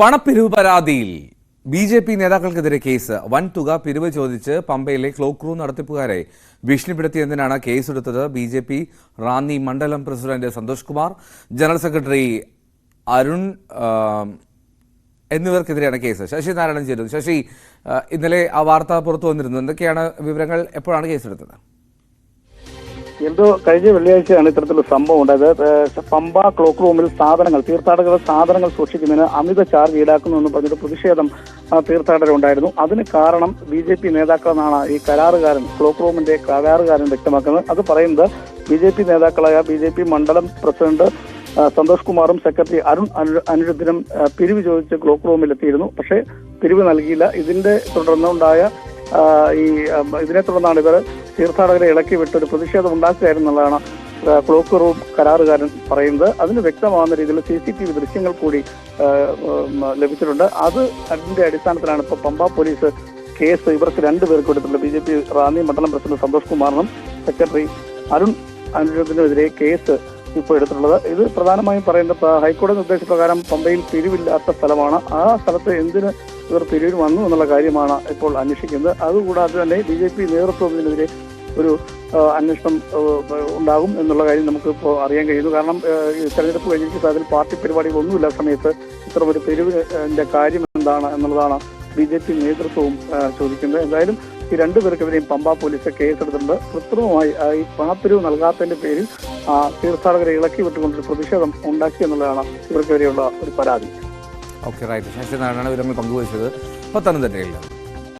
പണപ്പിരിവ് പരാതിയിൽ B J P നേതാക്കൾക്കെതിരെ case. വൻ തുക പിരിവ് ചോദിച്ച് പമ്പയിലെ ക്ലോക്ക് റൂം നടത്തിപ്പുകാരെ ഭീഷണിപ്പെടുത്തിയതിനാണ് കേസെടുത്തത്? ബി ജെ പി റാന്നി മണ്ഡലം president Santhosh Kumar general secretary Arun എന്നിവർക്കെതിരെയാണ് case. Sasi Narayanan ചേരുന്നു. ശശി ഇന്നലെ ആ വാർത്ത പുറത്തു വന്നിരുന്നു. എന്തൊക്കെയാണ് വിവരങ്ങൾ? എപ്പോഴാണ് കേസെടുത്തത്? എന്തോ കഴിഞ്ഞ വെള്ളിയാഴ്ചയാണ് ഇത്തരത്തിലുള്ള സംഭവം ഉണ്ടായത്. പമ്പ ക്ലോക്ക് റൂമിൽ സാധനങ്ങൾ തീർത്ഥാടകരുടെ സാധനങ്ങൾ സൂക്ഷിക്കുന്നതിന് അമിത ചാർജ് ഈടാക്കുന്നു എന്ന് പറഞ്ഞൊരു പ്രതിഷേധം തീർത്ഥാടകരുണ്ടായിരുന്നു. അതിന് കാരണം ബി ജെ പി നേതാക്കളെന്നാണ് ഈ കരാറുകാരൻ ക്ലോക്ക് റൂമിന്റെ കരാറുകാരൻ വ്യക്തമാക്കുന്നത്. അത് പറയുന്നത് ബി ജെ പി നേതാക്കളായ ബി ജെ പി മണ്ഡലം പ്രസിഡന്റ് സന്തോഷ് കുമാറും സെക്രട്ടറി അരുൺ അനു- അനിരുദ്ധനും പിരിവ് ചോദിച്ച് ക്ലോക്ക് റൂമിൽ എത്തിയിരുന്നു പക്ഷേ പിരിവ് നൽകിയില്ല. ഇതിന്റെ തുടർന്നുണ്ടായ ഈ ഇതിനെ തുടർന്നാണ് ഇവർ തീർത്ഥാടകരെ ഇളക്കി വിട്ട് ഒരു പ്രതിഷേധം ഉണ്ടാക്കുകയായിരുന്നുള്ളതാണ് ക്ലോക്ക് റൂം കരാറുകാരൻ പറയുന്നത്. അതിന് വ്യക്തമാവുന്ന രീതിയിൽ സി സി ടി വി ദൃശ്യങ്ങൾ കൂടി ലഭിച്ചിട്ടുണ്ട്. അത് അതിന്റെ അടിസ്ഥാനത്തിലാണ് ഇപ്പോൾ പമ്പ പോലീസ് കേസ് ഇവർക്ക് രണ്ടുപേർക്ക് എടുത്തിട്ടുള്ളത് ബി ജെ പി റാന്നി മണ്ഡലം പ്രസിഡന്റ് സന്തോഷ് കുമാറിനും സെക്രട്ടറി അരുൺ അനുരത്തിനെതിരെ കേസ് ഇപ്പോൾ എടുത്തിട്ടുള്ളത്. ഇത് പ്രധാനമായും പറയുന്നത് പ- ഹൈക്കോടതി നിർദ്ദേശപ്രകാരം പമ്പയിൽ പിരിവില്ലാത്ത സ്ഥലമാണ്. ആ സ്ഥലത്ത് എന്തിന് ഇവർ പിരിവിൽ വന്നു എന്നുള്ള കാര്യമാണ് ഇപ്പോൾ അന്വേഷിക്കുന്നത്. അതുകൂടാതെ തന്നെ ബി ജെ പി നേതൃത്വം ഇതിനെതിരെ ഒരു അന്വേഷണം ഉണ്ടാകും എന്നുള്ള കാര്യം നമുക്ക് ഇപ്പോൾ അറിയാൻ കഴിയുന്നു. കാരണം തെരഞ്ഞെടുപ്പ് കഴിഞ്ഞിട്ട് അതിൽ പാർട്ടി പരിപാടികളൊന്നുമില്ല സമയത്ത്. ഇത്ര ഒരു പിരിവിന്റെ കാര്യം എന്താണ് എന്നുള്ളതാണ് ബി ജെ പി നേതൃത്വവും ചോദിക്കുന്നത്. എന്തായാലും ഈ രണ്ടുപേർക്കെതിരെയും പമ്പ പോലീസ് കേസെടുത്തിട്ടുണ്ട്. കൃത്രിമമായി ഈ പണപ്പിരിവ് നൽകാത്തതിന്റെ പേരിൽ തീർത്ഥാടകരെ ഇളക്കി വിട്ടുകൊണ്ടൊരു പ്രതിഷേധം ഉണ്ടാക്കി എന്നുള്ളതാണ് ഇവർക്കെതിരെയുള്ള ഒരു പരാതി. ഓക്കെ റൈറ്റ് ശശി നാരായണ വിവരങ്ങൾ പങ്കുവച്ചത് പത്തനംതിട്ടയിൽ.